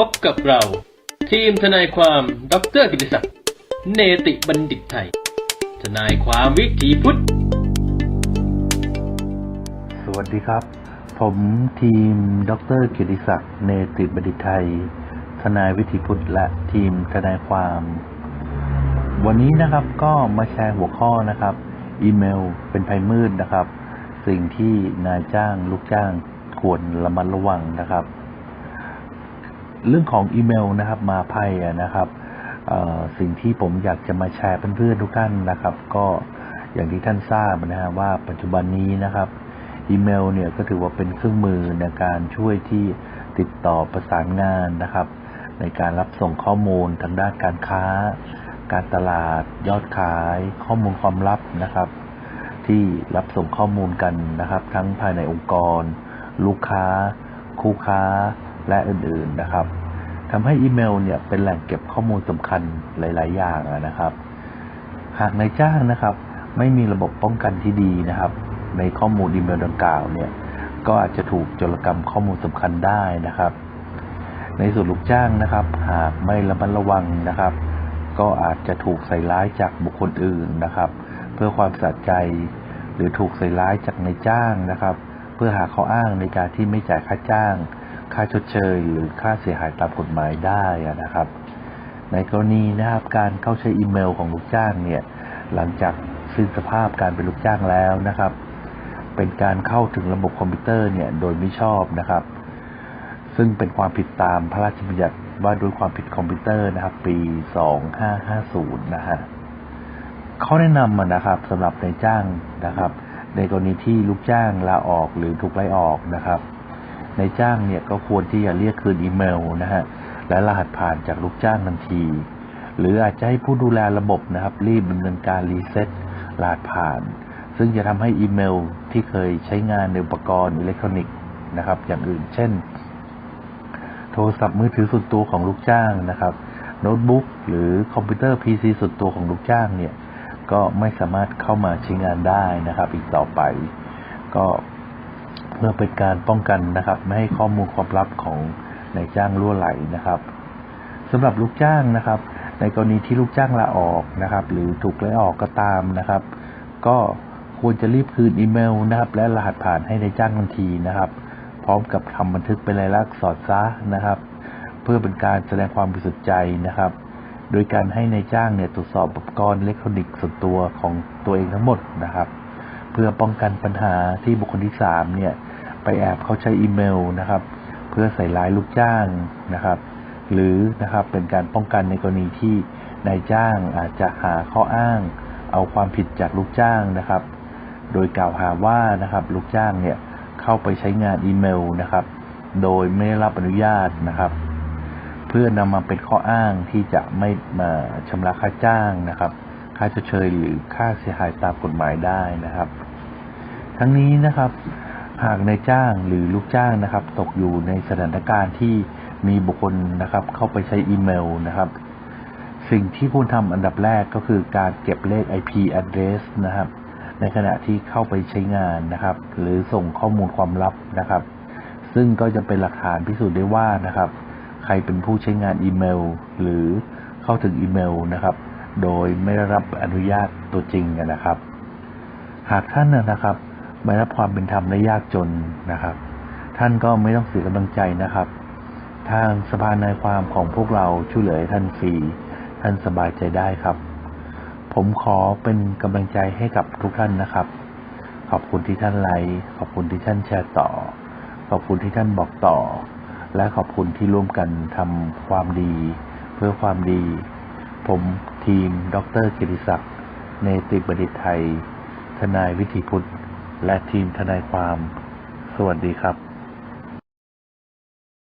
พบกับเรา ทีมทนายความดรกิติศักดิ์เนติบัณฑิตไทย ทนายความวิถีพุทธ สวัสดีครับ ผมทีมดรกิติศักดิ์เนติบัณฑิตไทย ทนายวิถีพุทธและทีมทนายความ วันนี้นะครับก็มาแชร์หัวข้อนะครับ อีเมลเป็นภัยมืดนะครับ สิ่งที่นายจ้างลูกจ้างควรระมัดระวังนะครับ เรื่องของอีเมลนะครับ มาภัยนะครับสิ่งที่ผมอยากจะมาแชร์เพื่อนๆทุกท่านนะครับ ก็อย่างที่ท่านทราบนะฮะว่าปัจจุบันนี้นะครับอีเมลเนี่ยก็ถือว่าเป็นเครื่องมือในการช่วยที่ติดต่อประสานงานนะครับ ในการรับส่งข้อมูลทางด้านการค้า การตลาด ยอดขาย ข้อมูลความลับนะครับ ที่รับส่งข้อมูลกันนะครับ ทั้งภายในองค์กร ลูกค้า คู่ค้า และอื่นๆนะครับทำให้อีเมลเนี่ยเป็นแหล่งเก็บข้อมูลสำคัญหลาย ๆ อย่างนะครับ หากนายจ้างนะครับ ไม่มีระบบป้องกันที่ดีนะครับ ในข้อมูลอีเมลดังกล่าวเนี่ยก็อาจจะถูกโจรกรรมข้อมูลสำคัญได้นะครับ ในส่วนลูกจ้างนะครับ หากไม่ระมัดระวังนะครับ ก็อาจจะถูกใส่ร้ายจากบุคคลอื่นนะครับ เพื่อความสะใจ หรือถูกใส่ร้ายจากนายจ้างนะครับ เพื่อหาข้ออ้างในการที่ไม่จ่ายค่าจ้าง ค่าชดเชย หรือค่าเสียหายตามกฎหมายได้นะครับ ในกรณีนะครับการเข้าใช้อีเมลของลูกจ้างเนี่ยหลังจากสิ้นสภาพการเป็นลูกจ้างแล้วนะครับ เป็นการเข้าถึงระบบคอมพิวเตอร์เนี่ยโดยไม่ชอบนะครับ ซึ่งเป็นความผิดตามพระราชบัญญัติว่าด้วยความผิดคอมพิวเตอร์นะครับ ปี 2550 นะฮะข้อแนะนำนะครับสำหรับนายจ้างนะครับ ในกรณีที่ลูกจ้างลาออกหรือถูกไล่ออกนะครับ นายจ้างเนี่ยก็ควรที่จะเรียกคืนอีเมลนะฮะและรหัสผ่านจากลูกจ้างทันที หรืออาจจะให้ผู้ดูแลระบบนะครับ รีบดำเนินการรีเซ็ตรหัสผ่าน ซึ่งจะทำให้อีเมลที่เคยใช้งานในอุปกรณ์อิเล็กทรอนิกส์นะครับ อย่างอื่น เช่น โทรศัพท์มือถือส่วนตัวของลูกจ้างนะครับโน้ตบุ๊กหรือคอมพิวเตอร์ PC ส่วนตัวของลูกจ้างเนี่ยก็ไม่สามารถเข้ามาใช้งานได้นะครับ อีกต่อไป ก็ เพื่อเป็นการป้องกันนะครับ ไม่ให้ข้อมูลความลับของนายจ้างรั่วไหลนะครับสำหรับลูกจ้างนะครับ ในกรณีที่ลูกจ้างลาออกนะครับ หรือถูกไล่ออกก็ตามนะครับ ก็ควรจะรีบคืนอีเมลนะครับ และรหัสผ่านให้ในายจ้างทันทีนะครับ พร้อมกับทำบันทึกเป็นลายลักษณ์อักษรซะนะครับ เพื่อเป็นการแสดงความบริสุทธิ์ใจนะครับ โดยการให้ในายจ้างเนี่ยตรวจสอบอุปกรณ์อิเล็กทรอนิกส์ส่วนตัวของตัวเองทั้งหมดนะครับ พื่อป้องกันปัญหาที่บุคคลที่สามเนี่ยไปแอบเข้าใช้อีเมลนะครับ เพื่อใส่ร้ายลูกจ้างนะครับ หรือนะครับเป็นการป้องกันในกรณีที่นายจ้างอาจจะหาข้ออ้าง เอาความผิดจากลูกจ้างนะครับ โดยกล่าวหาว่านะครับลูกจ้างเนี่ยเข้าไปใช้งานอีเมลนะครับ โดยไม่ได้รับอนุญาตนะครับ เพื่อนำมาเป็นข้ออ้างที่จะไม่มาชำระค่าจ้างนะครับ ค่าชดเชยหรือค่าเสียหายตามกฎหมายได้นะครับ ทั้งนี้นะครับ หากนายจ้างหรือลูกจ้างนะครับ ตกอยู่ในสถานการณ์ที่มีบุคคลนะครับ เข้าไปใช้อีเมลนะครับ สิ่งที่ควรทำอันดับแรกก็คือการเก็บเลข IP address นะครับ ในขณะที่เข้าไปใช้งานนะครับ หรือส่งข้อมูลความลับนะครับ ซึ่งก็จะเป็นหลักฐานพิสูจน์ได้ว่านะครับ ใครเป็นผู้ใช้งานอีเมล หรือเข้าถึงอีเมลนะครับ โดยไม่ได้รับอนุญาตตัวจริงนะครับ หากท่านนะครับ ไม่รับความเป็นธรรมและยากจนนะครับ ท่านก็ไม่ต้องเสียกำลังใจนะครับ ทางสภานายความของพวกเราช่วยเหลือท่านฟรีท่านสบายใจได้ครับ ผมขอเป็นกำลังใจให้กับทุกท่านนะครับ ขอบคุณที่ท่านไลค์ขอบคุณที่ท่านแชร์ต่อ ขอบคุณที่ท่านบอกต่อ และขอบคุณที่ร่วมกันทำความดี เพื่อความดี ผมทีม ดรกิติศักดิ์เนติบัณฑิตไทย ทนายวิธีพุทธ และทีมทนายความ สวัสดีครับ